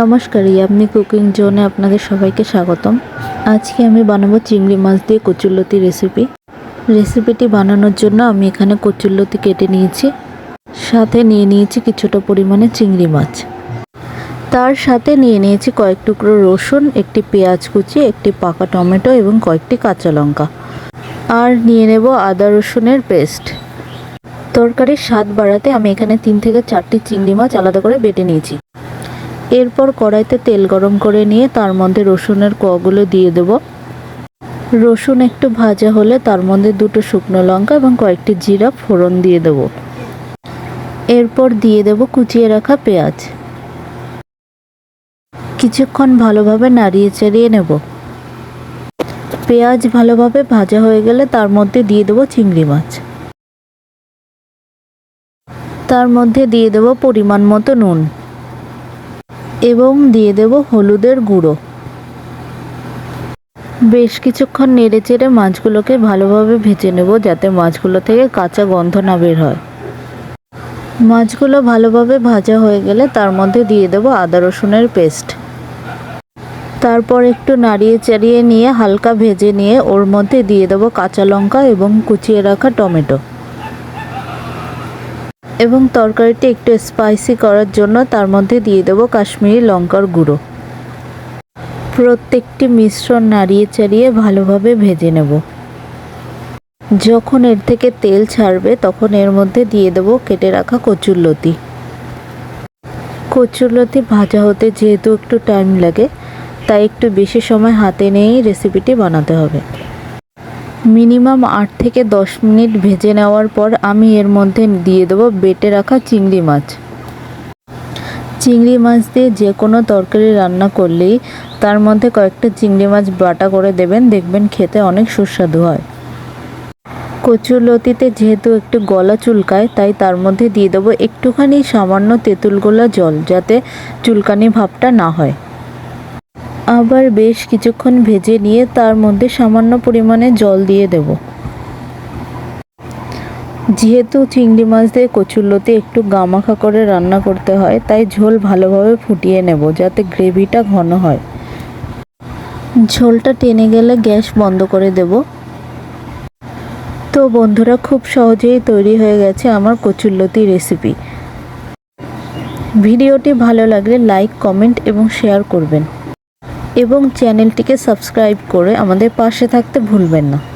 নমস্কার ইয়াবনি কুকিং জোনে আপনাদের সবাইকে স্বাগতম। আজকে আমি বানাবো চিংড়ি মাছ দিয়ে কচুরলতি রেসিপি। রেসিপিটি বানানোর জন্য আমি এখানে কচুরলতি কেটে নিয়েছি, সাথে নিয়ে নিয়েছি কিছুটা পরিমাণে চিংড়ি মাছ। তার সাথে নিয়ে নিয়েছি কয়েক টুকরো রসুন, একটি পেঁয়াজ কুচি, একটি পাকা টমেটো এবং কয়েকটি কাঁচা লঙ্কা। আর নিয়ে নেব আদা রসুনের পেস্ট। তরকারির স্বাদ বাড়াতে আমি এখানে তিন থেকে চারটি চিংড়ি মাছ আলাদা করে বেটে নিয়েছি। এরপর কড়াইতে তেল গরম করে নিয়ে তার মধ্যে রসুনের কোয়াগুলো দিয়ে দেব। রসুন একটু ভাজা হলে তার মধ্যে দুটো শুকনো লঙ্কা এবং কয়েকটি জিরা ফোড়ন দিয়ে দেব। এরপর দিয়ে দেব কুচিয়ে রাখা পেঁয়াজ। কিছুক্ষণ ভালোভাবে নাড়িয়ে চাড়িয়ে নেব। পেঁয়াজ ভালোভাবে ভাজা হয়ে গেলে তার মধ্যে দিয়ে দেবো চিংড়ি মাছ। তার মধ্যে দিয়ে দেব পরিমাণ মতো নুন। এবং দিয়ে দেব হলুদের গুঁড়ো। বেশ কিছুক্ষণ নেড়ে চেড়ে মাছগুলোকে ভালোভাবে ভেজে নেব যাতে মাছগুলো থেকে কাঁচা গন্ধ না বের হয়। মাছগুলো ভালোভাবে ভাজা হয়ে গেলে তার মধ্যে দিয়ে দেব আদা রসুনের পেস্ট। তারপর একটু নাড়িয়ে চাড়িয়ে নিয়ে হালকা ভেজে নিয়ে ওর মধ্যে দিয়ে দেবো কাঁচা লঙ্কা এবং কুচিয়ে রাখা টমেটো। এবং তরকারিটি একটু স্পাইসি করার জন্য তার মধ্যে দিয়ে দেবো কাশ্মীরি লঙ্কার গুঁড়ো। প্রত্যেকটি মিশ্রণ নাড়িয়ে চাড়িয়ে ভালোভাবে ভেজে নেব। যখন এর থেকে তেল ছাড়বে, তখন এর মধ্যে দিয়ে দেবো কেটে রাখা কচুরলতি কচুরলতি ভাজা হতে যেহেতু একটু টাইম লাগে, তাই একটু বেশি সময় হাতে নিয়েই রেসিপিটি বানাতে হবে। মিনিমাম আট থেকে দশ মিনিট ভেজে নেওয়ার পর আমি এর মধ্যে দিয়ে দেবো বেটে রাখা চিংড়ি মাছ। চিংড়ি মাছ দিয়ে যে কোনো তরকারি রান্না করলেই তার মধ্যে কয়েকটা চিংড়ি মাছ বাটা করে দেবেন, দেখবেন খেতে অনেক সুস্বাদু হয়। কচুর লতিতে যেহেতু একটু গলা চুলকায়, তাই তার মধ্যে দিয়ে দেবো একটুখানি সামান্য তেঁতুল গোলা জল, যাতে চুলকানি ভাবটা না হয়। আবার বেশ কিছুক্ষণ ভেজে নিয়ে তার মধ্যে সামান্য পরিমাণে জল দিয়ে দেব। যেহেতু চিংড়ি মাছ দিয়ে কচুরলতি একটু গামাখা করে রান্না করতে হয়, তাই ঝোল ভালোভাবে ফুটিয়ে নেব যাতে গ্রেভিটা ঘন হয়। ঝোলটা টেনে গেলে গ্যাস বন্ধ করে দেব। তো বন্ধুরা, খুব সহজেই তৈরি হয়ে গেছে আমার কচুরলতি রেসিপি। ভিডিওটি ভালো লাগলে লাইক, কমেন্ট এবং শেয়ার করবেন। এবং চ্যানেলটিকে সাবস্ক্রাইব করে আমাদের পাশে থাকতে ভুলবেন না।